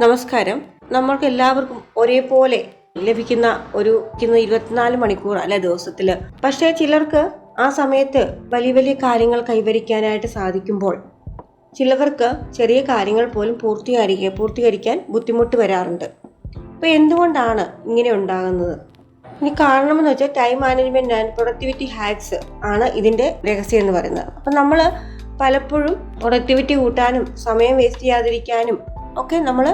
നമസ്കാരം. നമ്മൾക്ക് എല്ലാവർക്കും ഒരേപോലെ ലഭിക്കുന്ന ഒരു ഇരുപത്തിനാല് മണിക്കൂർ അല്ലെ ദിവസത്തിൽ പക്ഷേ ചിലർക്ക് ആ സമയത്ത് വലിയ വലിയ കാര്യങ്ങൾ കൈവരിക്കാനായിട്ട് സാധിക്കുമ്പോൾ ചിലവർക്ക് ചെറിയ കാര്യങ്ങൾ പോലും പൂർത്തീകരിക്കുക പൂർത്തീകരിക്കാൻ ബുദ്ധിമുട്ട് വരാറുണ്ട്. അപ്പോൾ എന്തുകൊണ്ടാണ് ഇങ്ങനെ ഉണ്ടാകുന്നത്? ഇനി കാരണമെന്ന് വെച്ചാൽ time management and productivity hacks ആണ് ഇതിന്റെ രഹസ്യം എന്ന് പറയുന്നത്. അപ്പം നമ്മൾ പലപ്പോഴും പ്രൊഡക്ടിവിറ്റി കൂട്ടാനും സമയം വേസ്റ്റ് ചെയ്യാതിരിക്കാനും ഒക്കെ നമ്മൾ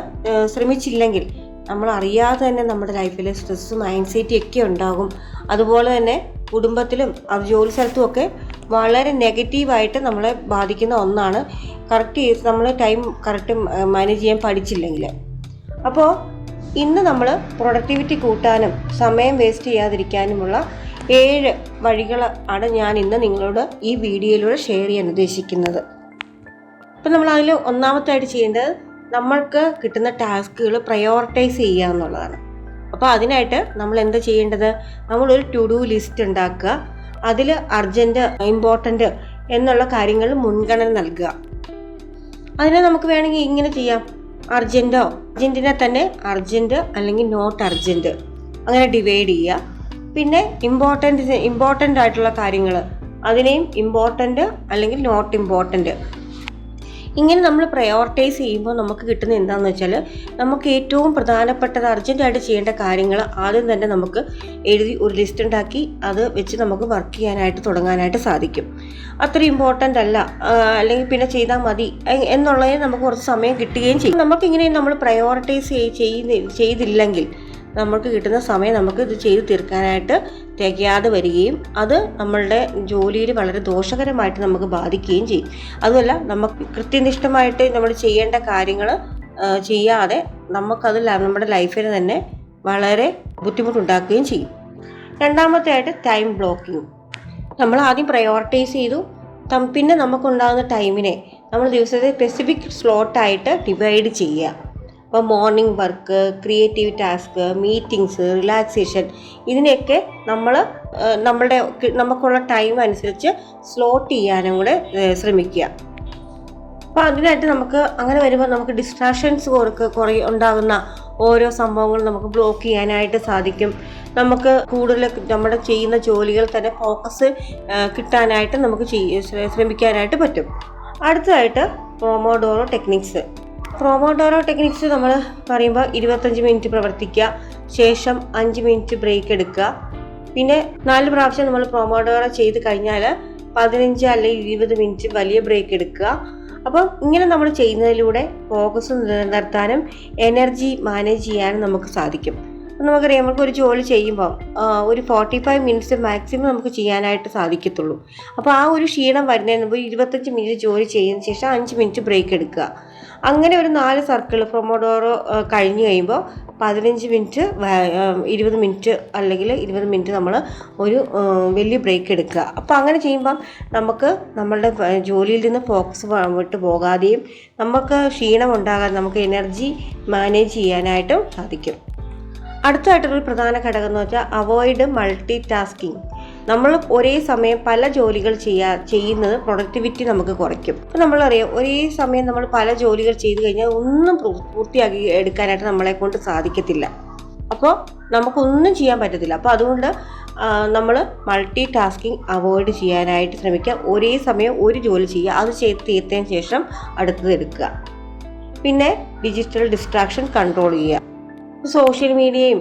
ശ്രമിച്ചില്ലെങ്കിൽ നമ്മൾ അറിയാതെ തന്നെ നമ്മുടെ ലൈഫിൽ സ്ട്രെസ്സും ആൻസൈറ്റി ഒക്കെ ഉണ്ടാകും. അതുപോലെ തന്നെ കുടുംബത്തിലും അത് ജോലി സ്ഥലത്തും ഒക്കെ വളരെ നെഗറ്റീവായിട്ട് നമ്മളെ ബാധിക്കുന്ന ഒന്നാണ്. കറക്റ്റ് നമ്മൾ ടൈം കറക്റ്റ് മാനേജ് ചെയ്യാൻ പഠിച്ചില്ലെങ്കിൽ. അപ്പോൾ ഇന്ന് നമ്മൾ പ്രൊഡക്ടിവിറ്റി കൂട്ടാനും സമയം വേസ്റ്റ് ചെയ്യാതിരിക്കാനുമുള്ള ഏഴ് വഴികൾ ആണ് ഞാൻ ഇന്ന് നിങ്ങളോട് ഈ വീഡിയോയിലൂടെ ഷെയർ ചെയ്യാൻ ഉദ്ദേശിക്കുന്നത്. അപ്പം നമ്മൾ അതിൽ ഒന്നാമത്തായിട്ട് ചെയ്യേണ്ടത് നമ്മൾക്ക് കിട്ടുന്ന ടാസ്കുകൾ പ്രയോറിറ്റൈസ് ചെയ്യുക എന്നുള്ളതാണ്. അപ്പോൾ അതിനായിട്ട് നമ്മൾ എന്താ ചെയ്യേണ്ടത്? നമ്മളൊരു ടു ഡു ലിസ്റ്റ് ഉണ്ടാക്കുക. അതിൽ അർജന്റ് ഇമ്പോർട്ടന്റ് എന്നുള്ള കാര്യങ്ങൾ മുൻഗണന നൽകുക. അതിനെ നമുക്ക് വേണമെങ്കിൽ ഇങ്ങനെ ചെയ്യാം. അർജന്റോ അർജന്റിനെ തന്നെ അർജന്റ് അല്ലെങ്കിൽ നോട്ട് അർജന്റ് അങ്ങനെ ഡിവൈഡ് ചെയ്യുക. പിന്നെ ഇമ്പോർട്ടന്റ് ഇമ്പോർട്ടന്റ് ആയിട്ടുള്ള കാര്യങ്ങൾ അതിനെയും ഇമ്പോർട്ടന്റ് അല്ലെങ്കിൽ നോട്ട് ഇമ്പോർട്ടന്റ് ഇങ്ങനെ നമ്മൾ പ്രയോറിറ്റൈസ് ചെയ്യുമ്പോൾ നമുക്ക് കിട്ടുന്ന എന്താണെന്ന് വെച്ചാൽ നമുക്ക് ഏറ്റവും പ്രധാനപ്പെട്ടത് അർജന്റായിട്ട് ചെയ്യേണ്ട കാര്യങ്ങൾ ആദ്യം തന്നെ നമുക്ക് എഴുതി ഒരു ലിസ്റ്റ് ഉണ്ടാക്കി അത് വെച്ച് നമുക്ക് വർക്ക് ചെയ്യാനായിട്ട് തുടങ്ങാനായിട്ട് സാധിക്കും. അത്ര ഇമ്പോർട്ടന്റ് അല്ല. അല്ലെങ്കിൽ പിന്നെ ചെയ്താൽ മതി. എന്നുള്ളതിന് നമുക്ക് കുറച്ച് സമയം കിട്ടുകയും ചെയ്യും. നമുക്കിങ്ങനെ നമ്മൾ പ്രയോറിറ്റൈസ് ചെയ്യുന്ന ചെയ്തില്ലെങ്കിൽ നമുക്ക് കിട്ടുന്ന സമയം നമുക്ക് ഇത് ചെയ്തു തീർക്കാനായിട്ട് തികയാതെ വരികയും അത് നമ്മളുടെ ജോലിയിൽ വളരെ ദോഷകരമായിട്ട് നമുക്ക് ബാധിക്കുകയും ചെയ്യും. അതുമല്ല നമുക്ക് കൃത്യനിഷ്ഠമായിട്ട് നമ്മൾ ചെയ്യേണ്ട കാര്യങ്ങൾ ചെയ്യാതെ നമുക്കത് നമ്മുടെ ലൈഫിൽ തന്നെ വളരെ ബുദ്ധിമുട്ടുണ്ടാക്കുകയും ചെയ്യും. രണ്ടാമത്തെ ടൈം ബ്ലോക്കിംഗ്. നമ്മൾ ആദ്യം പ്രയോറിറ്റൈസ് ചെയ്തു. പിന്നെ നമുക്കുണ്ടാകുന്ന ടൈമിനെ നമ്മൾ ദിവസത്തെ സ്പെസിഫിക് സ്ലോട്ടായിട്ട് ഡിവൈഡ് ചെയ്യുക. അപ്പോൾ morning work creative task meetings relaxation ഇതിനെയൊക്കെ നമ്മൾ നമ്മളുടെ നമുക്കുള്ള ടൈം അനുസരിച്ച് സ്ലോട്ട് ചെയ്യാനും കൂടെ ശ്രമിക്കുക. അപ്പോൾ അതിനായിട്ട് നമുക്ക് അങ്ങനെ വരുമ്പോൾ നമുക്ക് ഡിസ്ട്രാക്ഷൻസ് കുറക്ക് കുറേ ഉണ്ടാകുന്ന ഓരോ സംഭവങ്ങളും നമുക്ക് ബ്ലോക്ക് ചെയ്യാനായിട്ട് സാധിക്കും. നമുക്ക് കൂടുതൽ നമ്മുടെ ചെയ്യുന്ന ജോലികൾ തന്നെ ഫോക്കസ് കിട്ടാനായിട്ട് നമുക്ക് ശ്രമിക്കാനായിട്ട് പറ്റും. അടുത്തതായിട്ട് പ്രോമോഡോറോ ടെക്നിക്സ് പ്രോമോഡോറോ ടെക്നിക്സ് നമ്മൾ പറയുമ്പോൾ ഇരുപത്തഞ്ച് മിനിറ്റ് പ്രവർത്തിക്കുക. ശേഷം അഞ്ച് മിനിറ്റ് ബ്രേക്ക് എടുക്കുക. പിന്നെ നാല് പ്രാവശ്യം നമ്മൾ പ്രൊമോഡോറോ ചെയ്ത് കഴിഞ്ഞാൽ പതിനഞ്ച് അല്ലെങ്കിൽ ഇരുപത് മിനിറ്റ് വലിയ ബ്രേക്ക് എടുക്കുക. അപ്പം ഇങ്ങനെ നമ്മൾ ചെയ്യുന്നതിലൂടെ ഫോക്കസ് നിലനിർത്താനും എനർജി മാനേജ് ചെയ്യാനും നമുക്ക് സാധിക്കും. നമുക്കറിയാം നമുക്ക് ഒരു ജോലി ചെയ്യുമ്പോൾ ഒരു ഫോർട്ടി ഫൈവ് മിനിറ്റ്സ് മാക്സിമം നമുക്ക് ചെയ്യാനായിട്ട് സാധിക്കത്തുള്ളൂ. അപ്പോൾ ആ ഒരു ക്ഷീണം വരുന്നതിന് മുമ്പ് ഇരുപത്തഞ്ച് മിനിറ്റ് ജോലി ചെയ്തതിന് ശേഷം അഞ്ച് മിനിറ്റ് ബ്രേക്ക് എടുക്കുക. അങ്ങനെ ഒരു നാല് സർക്കിൾ പ്രൊമോഡോറോ കഴിഞ്ഞ് കഴിയുമ്പോൾ പതിനഞ്ച് മിനിറ്റ് ഇരുപത് മിനിറ്റ് അല്ലെങ്കിൽ ഇരുപത് മിനിറ്റ് നമ്മൾ ഒരു വലിയ ബ്രേക്ക് എടുക്കുക. അപ്പോൾ അങ്ങനെ ചെയ്യുമ്പം നമുക്ക് നമ്മളുടെ ജോലിയിൽ നിന്ന് ഫോക്കസ് വിട്ട് പോകാതെയും നമുക്ക് ക്ഷീണം ഉണ്ടാകാതെ നമുക്ക് എനർജി മാനേജ് ചെയ്യാനായിട്ടും സാധിക്കും. അടുത്തതായിട്ടൊരു പ്രധാന ഘടകം എന്ന് വെച്ചാൽ അവോയ്ഡ് മൾട്ടി ടാസ്കിങ് നമ്മൾ ഒരേ സമയം പല ജോലികൾ ചെയ്യാ ചെയ്യുന്നത് പ്രൊഡക്ടിവിറ്റി നമുക്ക് കുറയ്ക്കും. ഇപ്പം നമ്മളറിയാം ഒരേ സമയം നമ്മൾ പല ജോലികൾ ചെയ്തു കഴിഞ്ഞാൽ ഒന്നും പൂർത്തിയാക്കി എടുക്കാനായിട്ട് നമ്മളെ കൊണ്ട് സാധിക്കത്തില്ല. അപ്പോൾ നമുക്കൊന്നും ചെയ്യാൻ പറ്റത്തില്ല. അപ്പോൾ അതുകൊണ്ട് നമ്മൾ മൾട്ടി ടാസ്കിങ് അവോയ്ഡ് ചെയ്യാനായിട്ട് ശ്രമിക്കുക. ഒരേ സമയം ഒരു ജോലി ചെയ്യുക. അത് ചെയ്ത് തീർത്തതിന് ശേഷം അടുത്തത് എടുക്കുക. പിന്നെ ഡിജിറ്റൽ ഡിസ്ട്രാക്ഷൻ കൺട്രോൾ ചെയ്യുക. സോഷ്യൽ മീഡിയയും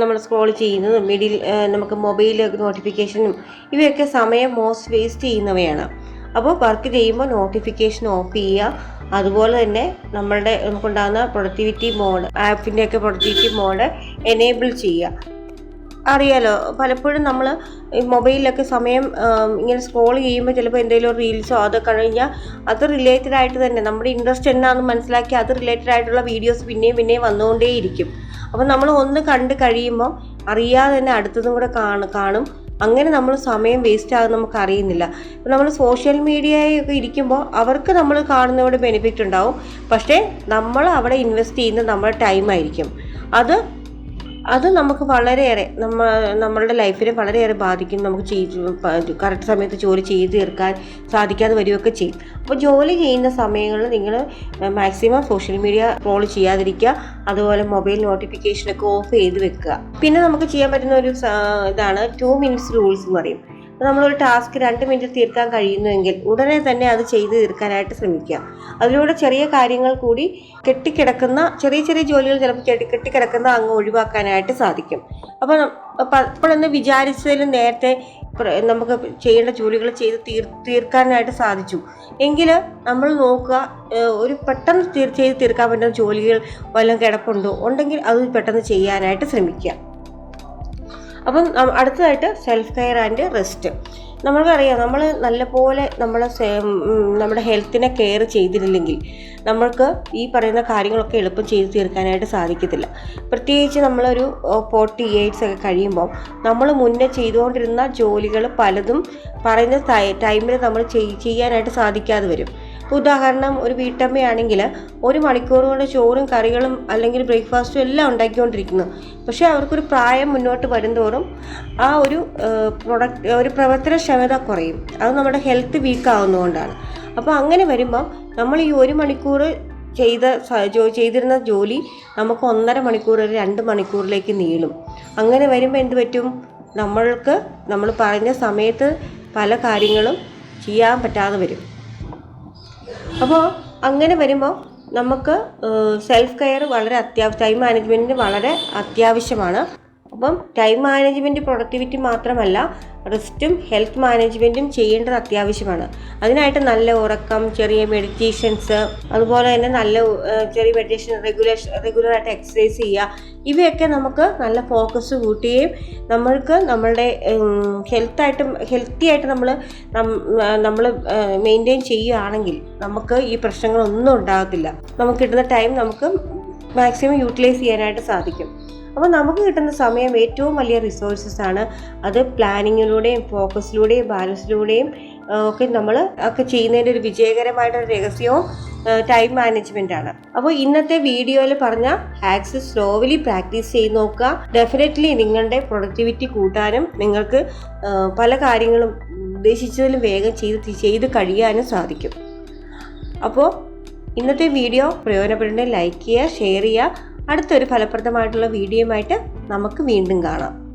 നമ്മൾ സ്ക്രോൾ ചെയ്യുന്നതും മിഡിൽ നമുക്ക് മൊബൈൽ നോട്ടിഫിക്കേഷനും ഇവയൊക്കെ സമയം മോസ്റ്റ് വേസ്റ്റ് ചെയ്യുന്നവയാണ്. അപ്പോൾ വർക്ക് ചെയ്യുമ്പോൾ നോട്ടിഫിക്കേഷൻ ഓഫ് ചെയ്യുക. അതുപോലെ തന്നെ നമ്മളുടെ നമുക്കുണ്ടാകുന്ന പ്രൊഡക്ടിവിറ്റി മോഡ് ആപ്പിന്റെയൊക്കെ പ്രൊഡക്ടിവിറ്റി മോഡ് എനേബിൾ ചെയ്യുക. അറിയാലോ പലപ്പോഴും നമ്മൾ മൊബൈലിലൊക്കെ സമയം ഇങ്ങനെ സ്ക്രോൾ ചെയ്യുമ്പോൾ ചിലപ്പോൾ എന്തെങ്കിലും റീൽസോ അത് കഴിഞ്ഞാൽ അത് റിലേറ്റഡ് ആയിട്ട് തന്നെ നമ്മുടെ ഇൻട്രസ്റ്റ് എന്നാന്ന് മനസ്സിലാക്കി അത് റിലേറ്റഡ് ആയിട്ടുള്ള വീഡിയോസ് പിന്നെയും പിന്നെയും വന്നുകൊണ്ടേയിരിക്കും അപ്പോൾ നമ്മൾ ഒന്ന് കണ്ട് കഴിയുമ്പോൾ അറിയാതെ തന്നെ അടുത്തതും കൂടെ കാണും കാണും. അങ്ങനെ നമ്മൾ സമയം വേസ്റ്റ് ആകും നമുക്ക് അറിയുന്നില്ല. ഇപ്പം നമ്മൾ സോഷ്യൽ മീഡിയയൊക്കെ ഇരിക്കുമ്പോൾ അവർക്ക് നമ്മൾ കാണുന്നതോടെ ബെനിഫിറ്റ് ഉണ്ടാവും. പക്ഷേ നമ്മൾ അവിടെ ഇൻവെസ്റ്റ് ചെയ്യുന്ന നമ്മുടെ ടൈം ആയിരിക്കും. അത് അത് നമുക്ക് വളരെയേറെ നമ്മ നമ്മളുടെ ലൈഫിനെ വളരെയേറെ ബാധിക്കും. നമുക്ക് ചെയ്ത് കറക്റ്റ് സമയത്ത് ജോലി ചെയ്ത് തീർക്കാൻ സാധിക്കാതെ വരികയൊക്കെ ചെയ്യും. അപ്പോൾ ജോലി ചെയ്യുന്ന സമയങ്ങളിൽ നിങ്ങൾ മാക്സിമം സോഷ്യൽ മീഡിയ ട്രോൾ ചെയ്യാതിരിക്കുക. അതുപോലെ മൊബൈൽ നോട്ടിഫിക്കേഷനൊക്കെ ഓഫ് ചെയ്ത് വെക്കുക. പിന്നെ നമുക്ക് ചെയ്യാൻ പറ്റുന്ന ഒരു ഇതാണ് ടു മിനിറ്റ്സ് റൂൾസ് എന്ന് പറയും. നമ്മളൊരു ടാസ്ക് രണ്ട് മിനിറ്റ് തീർക്കാൻ കഴിയുന്നുവെങ്കിൽ ഉടനെ തന്നെ അത് ചെയ്ത് തീർക്കാനായിട്ട് ശ്രമിക്കുക. അതിലൂടെ ചെറിയ കാര്യങ്ങൾ കൂടി കെട്ടിക്കിടക്കുന്ന ചെറിയ ചെറിയ ജോലികൾ ചിലപ്പോൾ കെട്ടി കെട്ടിക്കിടക്കുന്ന അങ്ങ് ഒഴിവാക്കാനായിട്ട് സാധിക്കും. അപ്പോൾ അപ്പോഴൊന്ന് വിചാരിച്ചതിലും നേരത്തെ നമുക്ക് ചെയ്യേണ്ട ജോലികൾ ചെയ്ത് തീർ തീർക്കാനായിട്ട് സാധിച്ചു. എങ്കിൽ നമ്മൾ നോക്കുക ഒരു പെട്ടെന്ന് തീർ ചെയ്ത് തീർക്കാൻ പറ്റുന്ന ജോലികൾ വല്ലതും കിടപ്പുണ്ടോ? ഉണ്ടെങ്കിൽ അത് പെട്ടെന്ന് ചെയ്യാനായിട്ട് ശ്രമിക്കുക. അപ്പം അടുത്തതായിട്ട് സെൽഫ് കെയർ ആൻഡ് റെസ്റ്റ് നമ്മൾക്കറിയാം നമ്മൾ നല്ലപോലെ നമ്മൾ നമ്മുടെ ഹെൽത്തിനെ കെയർ ചെയ്തിരുന്നില്ലെങ്കിൽ നമ്മൾക്ക് ഈ പറയുന്ന കാര്യങ്ങളൊക്കെ എളുപ്പം ചെയ്തു തീർക്കാനായിട്ട് സാധിക്കത്തില്ല. പ്രത്യേകിച്ച് നമ്മളൊരു ഫോർട്ടി എയ്റ്റ്സ് ഒക്കെ കഴിയുമ്പോൾ നമ്മൾ മുന്നേ ചെയ്തുകൊണ്ടിരുന്ന ജോലികൾ പലതും പറയുന്ന ടൈമിൽ നമ്മൾ ചെയ്- ചെയ്യാനായിട്ട് സാധിക്കാതെ വരും. ഇപ്പോൾ ഉദാഹരണം ഒരു വീട്ടമ്മയാണെങ്കിൽ ഒരു മണിക്കൂർ കൊണ്ട് ചോറും കറികളും അല്ലെങ്കിൽ ബ്രേക്ക്ഫാസ്റ്റും എല്ലാം ഉണ്ടാക്കിക്കൊണ്ടിരിക്കുന്നു. പക്ഷേ അവർക്കൊരു പ്രായം മുന്നോട്ട് വരുന്തോറും ആ ഒരു പ്രൊഡക്റ്റ് ഒരു പ്രവർത്തനക്ഷമത കുറയും. അത് നമ്മുടെ ഹെൽത്ത് വീക്ക് ആവുന്നതുകൊണ്ടാണ് അപ്പോൾ അങ്ങനെ വരുമ്പോൾ നമ്മൾ ഈ ഒരു മണിക്കൂർ ചെയ്ത ചെയ്തിരുന്ന ജോലി നമുക്ക് ഒന്നര മണിക്കൂർ ഒരു രണ്ട് മണിക്കൂറിലേക്ക് നീളും. അങ്ങനെ വരുമ്പോൾ എന്ത് പറ്റും? നമ്മൾക്ക് നമ്മൾ പറഞ്ഞ സമയത്ത് പല കാര്യങ്ങളും ചെയ്യാൻ പറ്റാതെ വരും. അപ്പോൾ അങ്ങനെ വരുമ്പോൾ നമുക്ക് സെൽഫ് കെയർ വളരെ അത്യാവശ്യം ടൈം മാനേജ്മെന്റിന് വളരെ അത്യാവശ്യമാണ്. അപ്പം ടൈം മാനേജ്മെന്റ് പ്രൊഡക്ടിവിറ്റി മാത്രമല്ല റിസ്റ്റും ഹെൽത്ത് മാനേജ്മെന്റും ചെയ്യേണ്ടത് അത്യാവശ്യമാണ്. അതിനായിട്ട് നല്ല ഉറക്കം ചെറിയ മെഡിറ്റേഷൻസ് അതുപോലെ തന്നെ നല്ല ചെറിയ മെഡിറ്റേഷൻ റെഗുലേഷൻ റെഗുലറായിട്ട് എക്സസൈസ് ചെയ്യുക. ഇവയൊക്കെ നമുക്ക് നല്ല ഫോക്കസ് കൂട്ടുകയും നമ്മൾക്ക് നമ്മളുടെ ഹെൽത്തായിട്ടും ഹെൽത്തി ആയിട്ട് നമ്മൾ നമ്മൾ മെയിന്റെയിൻ ചെയ്യുകയാണെങ്കിൽ നമുക്ക് ഈ പ്രശ്നങ്ങളൊന്നും ഉണ്ടാകത്തില്ല. നമുക്ക് കിട്ടുന്ന ടൈം നമുക്ക് മാക്സിമം യൂട്ടിലൈസ് ചെയ്യാനായിട്ട് സാധിക്കും. അപ്പോൾ നമുക്ക് കിട്ടുന്ന സമയം ഏറ്റവും വലിയ റിസോഴ്സസ് ആണ്. അത് പ്ലാനിങ്ങിലൂടെയും ഫോക്കസിലൂടെയും ബാലൻസിലൂടെയും ഒക്കെ നമ്മൾ ഒക്കെ ചെയ്യുന്നതിന്റെ ഒരു വിജയകരമായിട്ടൊരു രഹസ്യവും ടൈം മാനേജ്മെന്റ് ആണ്. അപ്പോൾ ഇന്നത്തെ വീഡിയോയിൽ പറഞ്ഞ ഹാക്സ് സ്ലോവലി പ്രാക്ടീസ് ചെയ്ത് നോക്കുക. ഡെഫിനറ്റ്ലി നിങ്ങളുടെ പ്രൊഡക്ടിവിറ്റി കൂട്ടാനും നിങ്ങൾക്ക് പല കാര്യങ്ങളും ഉദ്ദേശിച്ചതിലും വേഗം ചെയ്ത് ചെയ്ത് കഴിയാനും സാധിക്കും. അപ്പോൾ ഇന്നത്തെ വീഡിയോ പ്രയോജനപ്പെടേണ്ടത് ലൈക്ക് ചെയ്യുക ഷെയർ ചെയ്യുക. അടുത്തൊരു ഫലപ്രദമായിട്ടുള്ള വീഡിയോയുമായിട്ട് നമുക്ക് വീണ്ടും കാണാം.